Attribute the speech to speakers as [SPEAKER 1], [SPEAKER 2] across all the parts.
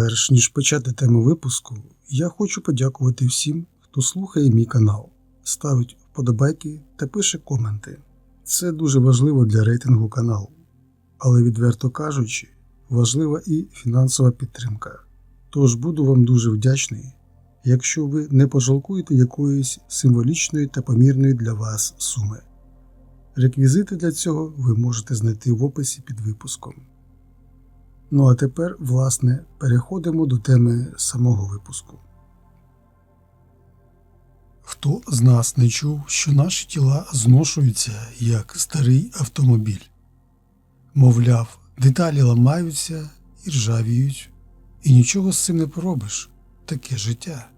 [SPEAKER 1] Перш ніж почати тему випуску, я хочу подякувати всім, хто слухає мій канал, ставить вподобайки та пише коменти. Це дуже важливо для рейтингу каналу, але відверто кажучи, важлива і фінансова підтримка. Тож буду вам дуже вдячний, якщо ви не пожалкуєте якоїсь символічної та помірної для вас суми. Реквізити для цього ви можете знайти в описі під випуском. Ну а тепер, власне, переходимо до теми самого випуску. Хто з нас не чув, що наші тіла зношуються як старий автомобіль? Мовляв, деталі ламаються і ржавіють, і нічого з цим не поробиш таке життя.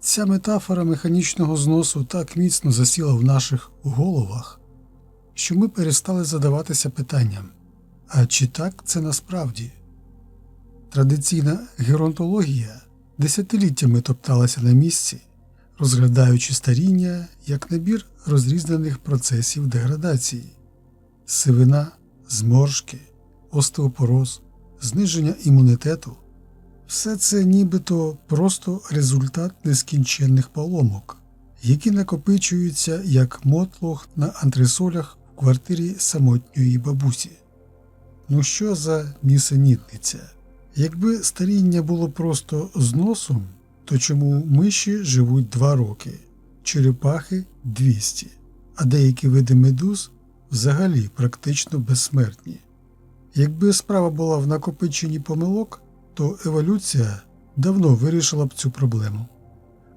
[SPEAKER 1] Ця метафора механічного зносу так міцно засіла в наших головах, що ми перестали задаватися питанням а чи так це насправді? Традиційна геронтологія десятиліттями топталася на місці, розглядаючи старіння як набір розрізнених процесів деградації, сивина, зморшки, остеопороз, зниження імунітету. Все це нібито просто результат нескінченних поломок, які накопичуються як мотлох на антресолях в квартирі самотньої бабусі. Ну що за нісенітниця? Якби старіння було просто зносом, то чому миші живуть два роки, черепахи 200, а деякі види медуз взагалі практично безсмертні? Якби справа була в накопиченні помилок, то еволюція давно вирішила б цю проблему.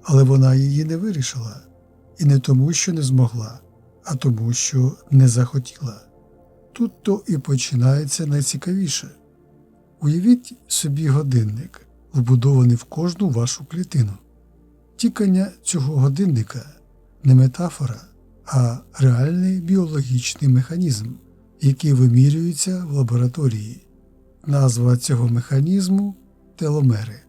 [SPEAKER 1] Але вона її не вирішила, і не тому, що не змогла, а тому, що не захотіла. Тут то і починається найцікавіше. Уявіть собі годинник, вбудований в кожну вашу клітину. Тікання цього годинника не метафора, а реальний біологічний механізм, який вимірюється в лабораторії. Назва цього механізму теломери.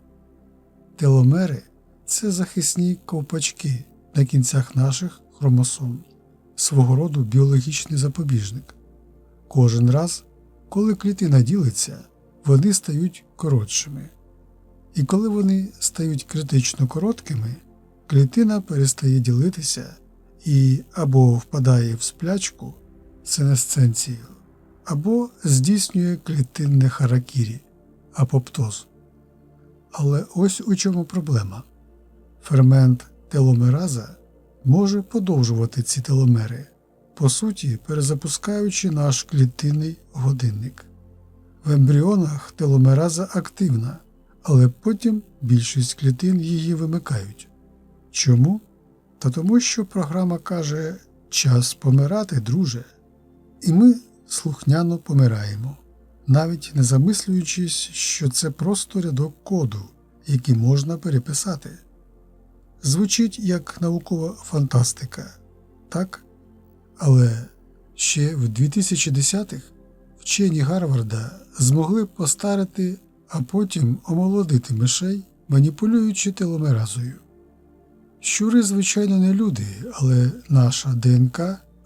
[SPEAKER 1] Теломери це захисні ковпачки на кінцях наших хромосом, свого роду біологічний запобіжник. Кожен раз, коли клітина ділиться, вони стають коротшими. І коли вони стають критично короткими, клітина перестає ділитися і або впадає в сплячку сенесценцію, або здійснює клітинне харакірі апоптоз. Але ось у чому проблема. Фермент теломераза може подовжувати ці теломери по суті, перезапускаючи наш клітинний годинник. В ембріонах теломераза активна, але потім більшість клітин її вимикають. Чому? Та тому, що програма каже час помирати, друже, і ми слухняно помираємо, навіть не замислюючись, що це просто рядок коду, який можна переписати. Звучить як наукова фантастика, так? Але ще в 2010-х вчені Гарварда змогли постарити, а потім омолодити мишей, маніпулюючи теломеразою. Щури, звичайно, не люди, але наша ДНК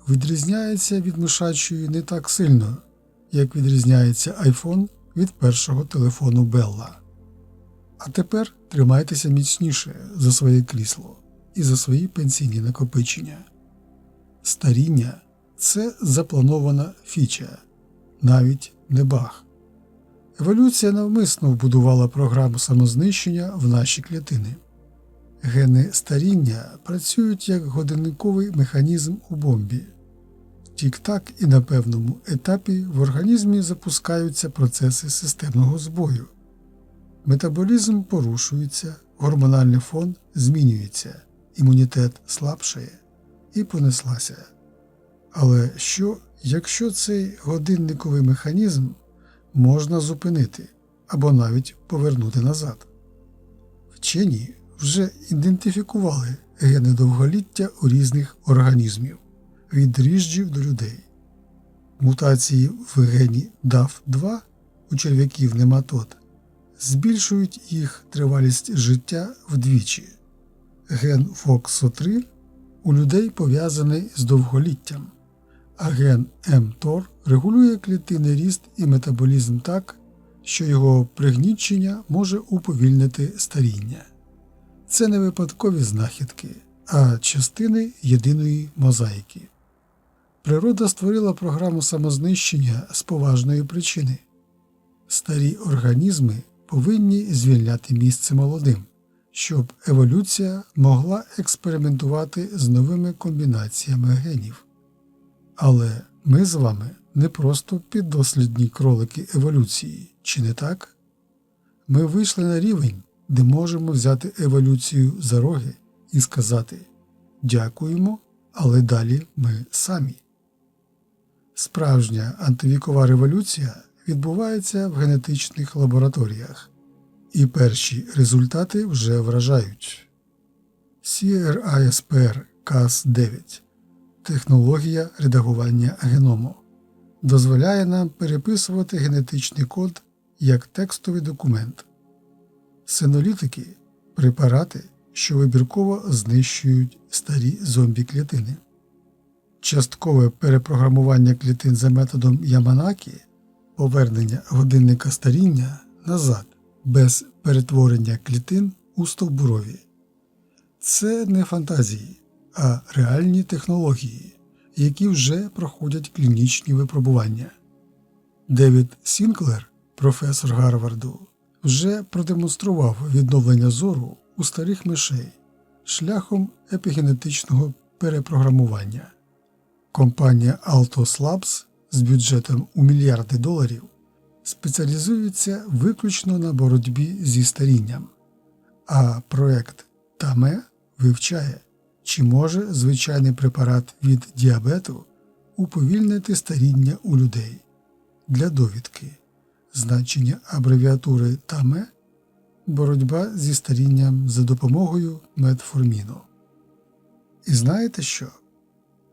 [SPEAKER 1] відрізняється від мишачої не так сильно, як відрізняється iPhone від першого телефону Белла. А тепер тримайтеся міцніше за своє крісло і за свої пенсійні накопичення. Старіння це запланована фіча, навіть не баг. Еволюція навмисно вбудувала програму самознищення в наші клітини. Гени старіння працюють як годинниковий механізм у бомбі. Тік-так і на певному етапі в організмі запускаються процеси системного збою. Метаболізм порушується, гормональний фон змінюється, імунітет слабшає і понеслася. Але що, якщо цей годинниковий механізм можна зупинити або навіть повернути назад? Вчені вже ідентифікували гени довголіття у різних організмів від дріжджів до людей. Мутації в гені DAF2 у черв'яків нематод збільшують їх тривалість життя вдвічі. Ген FOXO3 у людей пов'язаний з довголіттям, а ген МТОР регулює клітинний ріст і метаболізм так, що його пригнічення може уповільнити старіння. Це не випадкові знахідки, а частини єдиної мозаїки. Природа створила програму самознищення з поважної причини. Старі організми повинні звільняти місце молодим, щоб еволюція могла експериментувати з новими комбінаціями генів. Але ми з вами не просто піддослідні кролики еволюції, чи не так? Ми вийшли на рівень, де можемо взяти еволюцію за роги і сказати дякуємо, але далі ми самі. Справжня антивікова революція відбувається в генетичних лабораторіях, і перші результати вже вражають. CRISPR Cas9 технологія редагування геному дозволяє нам переписувати генетичний код як текстовий документ. Синолітики препарати, що вибірково знищують старі зомбі-клітини. Часткове перепрограмування клітин за методом Яманакі, повернення годинника старіння назад без перетворення клітин у стовбурові. Це не фантазії, а реальні технології, які вже проходять клінічні випробування. Девід Сінклер, професор Гарварду, вже продемонстрував відновлення зору у старих мишей шляхом епігенетичного перепрограмування. Компанія Altos Labs з бюджетом у мільярди доларів спеціалізується виключно на боротьбі зі старінням, а проект Таме вивчає, чи може звичайний препарат від діабету уповільнити старіння у людей. Для довідки значення абревіатури ТАМЕ боротьба зі старінням за допомогою метформіну. І знаєте що?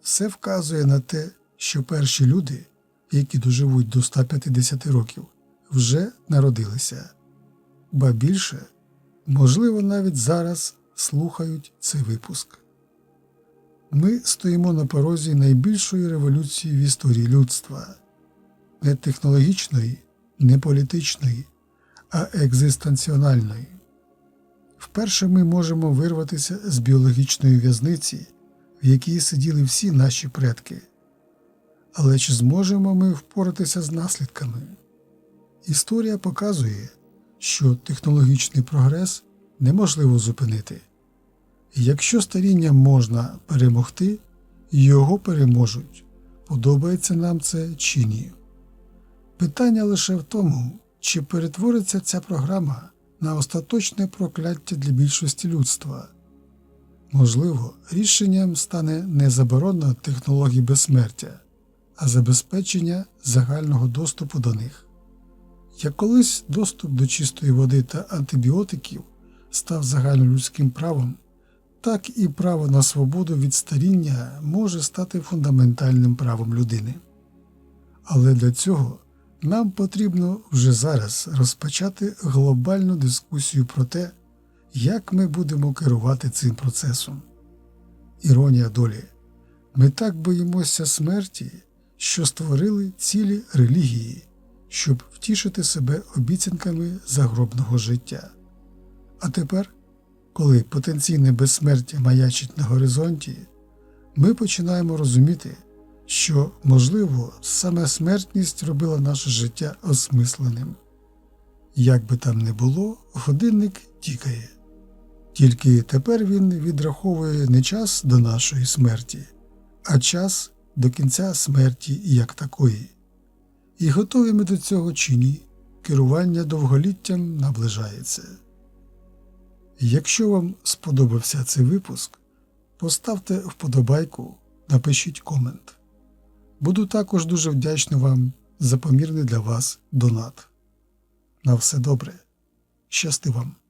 [SPEAKER 1] Все вказує на те, що перші люди, які доживуть до 150 років, вже народилися, ба більше, можливо, навіть зараз слухають цей випуск. Ми стоїмо на порозі найбільшої революції в історії людства, не технологічної, не політичної, а екзистенціональної. Вперше ми можемо вирватися з біологічної в'язниці, в якій сиділи всі наші предки. Але чи зможемо ми впоратися з наслідками? Історія показує, що технологічний прогрес неможливо зупинити. Якщо старіння можна перемогти, його переможуть, подобається нам це чи ні. Питання лише в тому, чи перетвориться ця програма на остаточне прокляття для більшості людства. Можливо, рішенням стане не заборона технологій безсмертя, а забезпечення загального доступу до них. Як колись доступ до чистої води та антибіотиків став загальнолюдським правом, так і право на свободу від старіння може стати фундаментальним правом людини. Але для цього нам потрібно вже зараз розпочати глобальну дискусію про те, як ми будемо керувати цим процесом. Іронія долі. Ми так боїмося смерті, що створили цілі релігії, щоб втішити себе обіцянками загробного життя. А тепер, коли потенційне безсмертя маячить на горизонті, ми починаємо розуміти, що, можливо, саме смертність робила наше життя осмисленим. Як би там не було, годинник тікає. Тільки тепер він відраховує не час до нашої смерті, а час до кінця смерті як такої. І готові ми до цього чи ні, керування довголіттям наближається. Якщо вам сподобався цей випуск, поставте вподобайку, напишіть комент. Буду також дуже вдячний вам за помірний для вас донат. На все добре. Щасти вам!